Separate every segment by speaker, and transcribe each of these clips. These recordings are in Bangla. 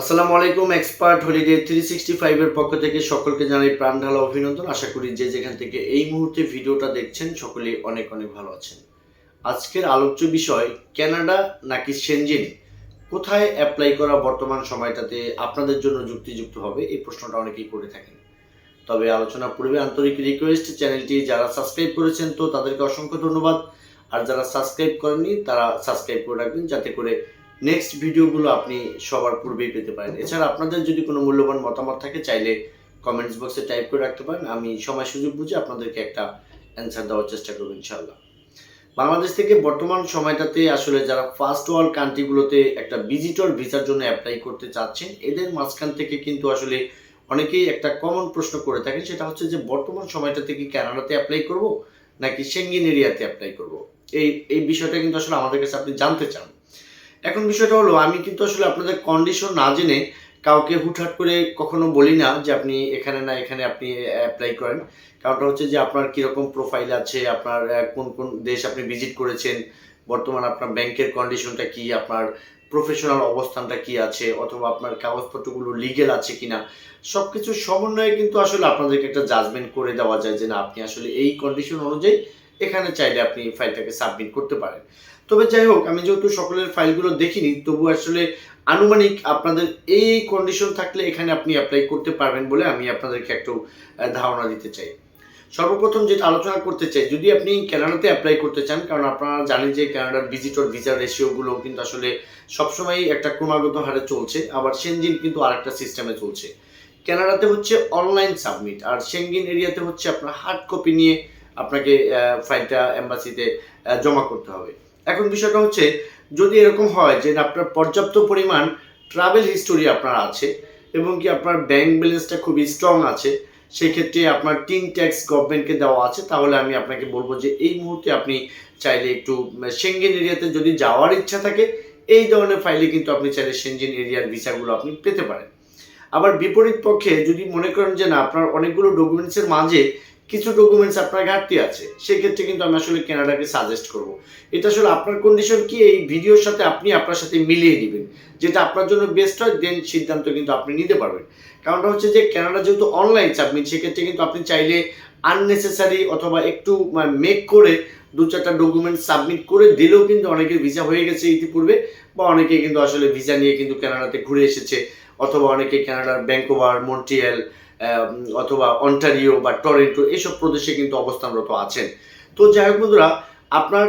Speaker 1: আসসালামু আলাইকুম, এক্সপার্ট হলিডে থ্রি সিক্সটি ফাইভের পক্ষ থেকে সকলকে জানাই প্রাণ ঢালা অভিনন্দন। আশা করি যে যেখান থেকে এই মুহূর্তে ভিডিওটা দেখছেন, সকলেই অনেক অনেক ভালো আছেন। আজকের আলোচ্য বিষয়, ক্যানাডা নাকি সেনজেন কোথায় অ্যাপ্লাই করা বর্তমান সময়টাতে আপনাদের জন্য যুক্তিযুক্ত হবে? এই প্রশ্নটা অনেকেই করে থাকেন। তবে আলোচনা পূর্বে আন্তরিক রিকোয়েস্ট চ্যানেলটি যারা সাবস্ক্রাইব করেছেন তো তাদেরকে অসংখ্য ধন্যবাদ। আর যারা সাবস্ক্রাইব করেননি, তারা সাবস্ক্রাইব করে রাখবেন, যাতে করে নেক্সট ভিডিওগুলো আপনি সবার পূর্বেই পেতে পারেন। এছাড়া আপনাদের যদি কোনো মূল্যবান মতামত থাকে, চাইলে কমেন্টস বক্সে টাইপ করে রাখতে পারেন। আমি সময় সুযোগ বুঝে আপনাদেরকে একটা অ্যান্সার দেওয়ার চেষ্টা করব ইনশাল্লাহ বাংলাদেশ থেকে বর্তমান সময়টাতে আসলে যারা ফার্স্ট ওয়ার্ল্ড কান্ট্রিগুলোতে একটা ভিজিটর ভিসার জন্য অ্যাপ্লাই করতে চাচ্ছেন, এদের মাঝখান থেকে কিন্তু আসলে অনেকেই একটা কমন প্রশ্ন করে থাকেন, সেটা হচ্ছে যে, বর্তমান সময়টাতে কি কানাডাতে অ্যাপ্লাই করব, নাকি সেঙ্গিন এরিয়াতে অ্যাপ্লাই করব? এই এই বিষয়টা কিন্তু আসলে আমাদের কাছে আপনি জানতে চান। এখন বিষয়টা হলো, আমি কিন্তু আসলে আপনাদের কন্ডিশন না জেনে কাউকে হুটহাট করে কখনো বলি না যে আপনি এখানে না এখানে আপনি অ্যাপ্লাই করেন। কারণটা হচ্ছে যে আপনার কীরকম প্রোফাইল আছে, আপনার কোন কোন দেশ আপনি ভিজিট করেছেন, বর্তমান আপনার ব্যাংকের কন্ডিশনটা কি, আপনার প্রফেশনাল অবস্থানটা কি আছে, অথবা আপনার কাগজপত্রগুলো লিগেল আছে কিনা সব কিছু সমন্বয়ে কিন্তু আসলে আপনাদেরকে একটা জাজমেন্ট করে দেওয়া যায় যে না, আপনি আসলে এই কন্ডিশন অনুযায়ী এখানে চাইলে আপনি ফাইলটাকে সাবমিট করতে পারেন। তবে যাই হোক, আমি যেহেতু সকলের ফাইলগুলো দেখিনি, তবু আসলে আনুমানিক আপনাদের এই কন্ডিশন থাকলে এখানে আপনি অ্যাপ্লাই করতে পারবেন বলে আমি আপনাদেরকে একটু ধারণা দিতে চাই। সর্বপ্রথম যেটা আলোচনা করতে চাই, যদি আপনি কানাডাতে অ্যাপ্লাই করতে চান, কারণ আপনারা জানেন যে কানাডার ভিজিটর ভিসা রেশিওগুলো কিন্তু আসলে সবসময়ই একটা ক্রমাগত হারে চলছে, আবার সেনজিন কিন্তু আরেকটা সিস্টেমে চলছে। কানাডাতে হচ্ছে অনলাইন সাবমিট আর সেঙ্গিন এরিয়াতে হচ্ছে আপনার হার্ড কপি নিয়ে আপনাকে ফাইলটা এম্বাসিতে জমা করতে হবে। এখন বিষয়টা হচ্ছে, যদি এরকম হয় যে আপনার পর্যাপ্ত পরিমাণ ট্রাভেল হিস্টোরি আপনার আছে এবং কি আপনার ব্যাংক ব্যালেন্সটা খুবই স্ট্রং আছে, সেক্ষেত্রে আপনার টিন ট্যাক্স গভর্নমেন্টকে দেওয়া আছে, তাহলে আমি আপনাকে বলব যে এই মুহূর্তে আপনি চাইলে একটু সেঙ্গেন এরিয়াতে যদি যাওয়ার ইচ্ছা থাকে, এই ধরনের ফাইলে কিন্তু আপনি চাইলে সেনজেন এরিয়ার ভিসাগুলো আপনি পেতে পারেন। আবার বিপরীত পক্ষে যদি মনে করেন যে না, আপনার অনেকগুলো ডকুমেন্টসের মাঝে কিছু ডকুমেন্টস আপনার ঘাটতি আছে, সেক্ষেত্রে কিন্তু আমি আসলে কেনাডাকে সাজেস্ট করব। এটা আসলে আপনার কন্ডিশন কি? এই ভিডিওর সাথে আপনি আপনার সাথে মিলিয়ে নেবেন। যেটা আপনার জন্য বেস্ট হয় দেন সিদ্ধান্ত কিন্তু আপনি নিতে পারবেন। কারণটা হচ্ছে যে, কানাডা যেহেতু অনলাইন সাবমিট সেক্ষেত্রে কিন্তু আপনি চাইলে আননেসেসারি অথবা একটু মেক করে দু চারটা ডকুমেন্ট সাবমিট করে দিলেও কিন্তু অনেকের ভিসা হয়ে গেছে ইতিপূর্বে, বা অনেকে কিন্তু আসলে ভিসা নিয়ে কিন্তু কানাডাতে ঘুরে এসেছে, অথবা অনেকে কানাডার ব্যাঙ্কোভার মন্ট্রিয়াল অথবা অন্টারিও বা টরেন্টো, এসব প্রদেশে কিন্তু অবস্থানরত আছেন। তো যাই হোক বন্ধুরা, আপনার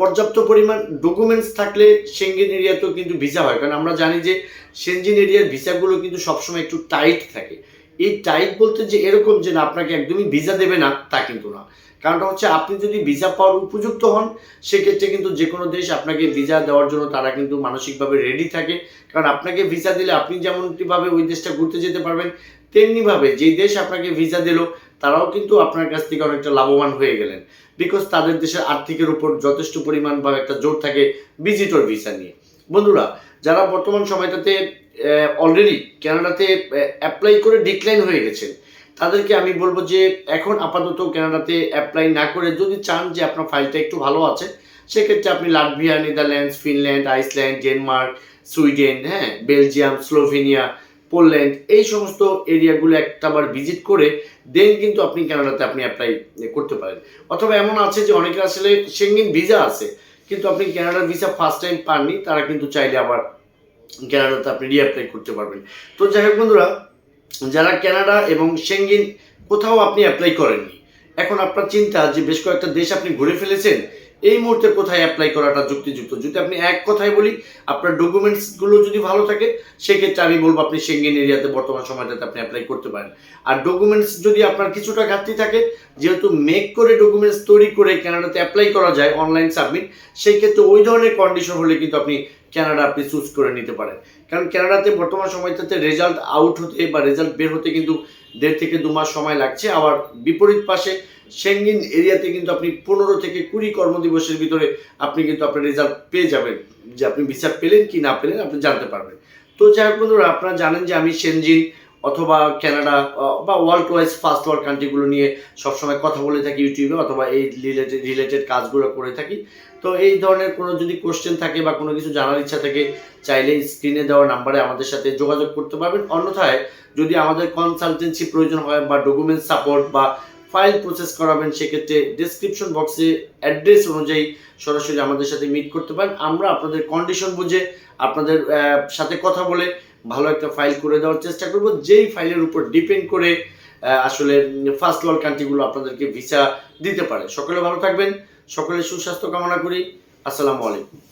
Speaker 1: পর্যাপ্ত পরিমাণ ডকুমেন্টস থাকলে সেঙ্গেন এরিয়াতেও কিন্তু ভিসা হয়। কারণ আমরা জানি যে সেঞ্জিন এরিয়ার ভিসাগুলো কিন্তু সবসময় একটু টাইট থাকে। এই টাইট বলতে যে এরকম যে না, আপনাকে একদমই ভিসা দেবে না, তা কিন্তু না। কারণটা হচ্ছে আপনি যদি ভিসা পাওয়ার উপযুক্ত হন, সেক্ষেত্রে কিন্তু যে কোনো দেশ আপনাকে ভিসা দেওয়ার জন্য তারা কিন্তু মানসিকভাবে রেডি থাকে। কারণ আপনাকে ভিসা দিলে আপনি যেমনটিভাবে ওই দেশটা ঘুরতে যেতে পারবেন, তেমনিভাবে যেই দেশ আপনাকে ভিসা দিল, তারাও কিন্তু আপনার কাছ থেকে অনেকটা লাভবান হয়ে গেলেন। বিকজ তাদের দেশের আর্থিকের উপর যথেষ্ট পরিমাণ বা একটা জোর থাকে ভিজিটর ভিসা নিয়ে। বন্ধুরা, যারা বর্তমান সময়টাতে অলরেডি কানাডাতে অ্যাপ্লাই করে ডিক্লাইন হয়ে গেছেন তাদেরকে আমি বলব যে এখন আপাতত কানাডাতে অ্যাপ্লাই না করে যদি চান যে আপনার ফাইলটা একটু ভালো আছে, সেক্ষেত্রে আপনি Latvia Netherlands Finland Iceland Denmark Sweden হ্যাঁ বেলজিয়াম স্লোভেনিয়া পোল্যান্ড এই সমস্ত এরিয়াগুলো একটাবার ভিজিট করে দেন কিন্তু আপনি কানাডাতে আপনি অ্যাপ্লাই করতে পারেন। অথবা এমন আছে যে অনেকে আসলে সেঙ্গিন ভিসা আছে, কিন্তু আপনি কানাডার ভিসা ফার্স্ট টাইম পাননি, তারা কিন্তু চাইলে আবার কানাডাতে আপনি রিঅ্যাপ্লাই করতে পারবেন। তো যাই হোক বন্ধুরা যারা কানাডা এবং সেঙ্গিন কোথাও আপনি অ্যাপ্লাই করেননি। এখন আপনার চিন্তা যে বেশ কয়েকটা দেশ আপনি ঘুরে ফেলেছেন এই মুহূর্তে কোথায় অ্যাপ্লাই করাটা যুক্তিযুক্ত? যদি আপনি এক কথায় বলি, আপনার ডকুমেন্টসগুলো যদি ভালো থাকে, সেক্ষেত্রে আমি বলব আপনি সেঙ্গেন এরিয়াতে বর্তমান সময়টাতে আপনি অ্যাপ্লাই করতে পারেন। আর ডকুমেন্টস যদি আপনার কিছুটা ঘাটতি থাকে, যেহেতু মেক করে ডকুমেন্টস তৈরি করে কানাডাতে অ্যাপ্লাই করা যায় অনলাইন সাবমিট সেই ক্ষেত্রে ওই ধরনের কন্ডিশন হলে কিন্তু আপনি ক্যানাডা আপনি চুজ করে নিতে পারেন। কারণ কানাডাতে বর্তমান সময়টাতে রেজাল্ট আউট হতে বা রেজাল্ট বের হতে কিন্তু দেড় থেকে দু মাস সময় লাগছে। আবার বিপরীত পাশে সেঙ্গিন এরিয়াতে কিন্তু আপনি পনেরো থেকে কুড়ি কর্মদিবসের ভিতরে আপনি কিন্তু আপনার রেজাল্ট পেয়ে যাবেন। যে আপনি ভিসা পেলেন কি না পেলেন আপনি জানতে পারবেন। তো যাই হোক বন্ধুরা আপনারা জানেন যে আমি সেনজিন অথবা আহ, বা ওয়ার্ল্ড ওয়াইজ ফার্স্ট ওয়ার্ল্ড কান্ট্রিগুলো নিয়ে সবসময় কথা বলে থাকি ইউটিউবে অথবা এই রিলেটেড রিলেটেড কাজগুলো করে থাকি। তো এই ধরনের কোনো যদি কোশ্চেন থাকে বা কোনো কিছু জানার ইচ্ছা থাকে চাইলে স্ক্রিনে দেওয়া নাম্বারে আমাদের সাথে যোগাযোগ করতে পারবেন। অন্যথায় যদি আমাদের কনসালটেন্সি প্রয়োজন হয় বা ডকুমেন্ট সাপোর্ট বা ফাইল প্রসেস করাবেন, সেক্ষেত্রে ডিসক্রিপশন বক্সে অ্যাড্রেস অনুযায়ী সরাসরি আমাদের সাথে মিট করতে পারেন। আমরা আপনাদের কন্ডিশন বুঝে আপনাদের সাথে কথা বলে ভালো একটা ফাইল করে দেওয়ার চেষ্টা করব। যেই ফাইলের উপর ডিপেন্ড করে আসলে ফার্স্ট ওয়ার্ল্ড কান্ট্রিগুলো আপনাদেরকে ভিসা দিতে পারে। সকলে ভালো থাকবেন, সকলের সুস্বাস্থ্য কামনা করি। আসসালামু আলাইকুম।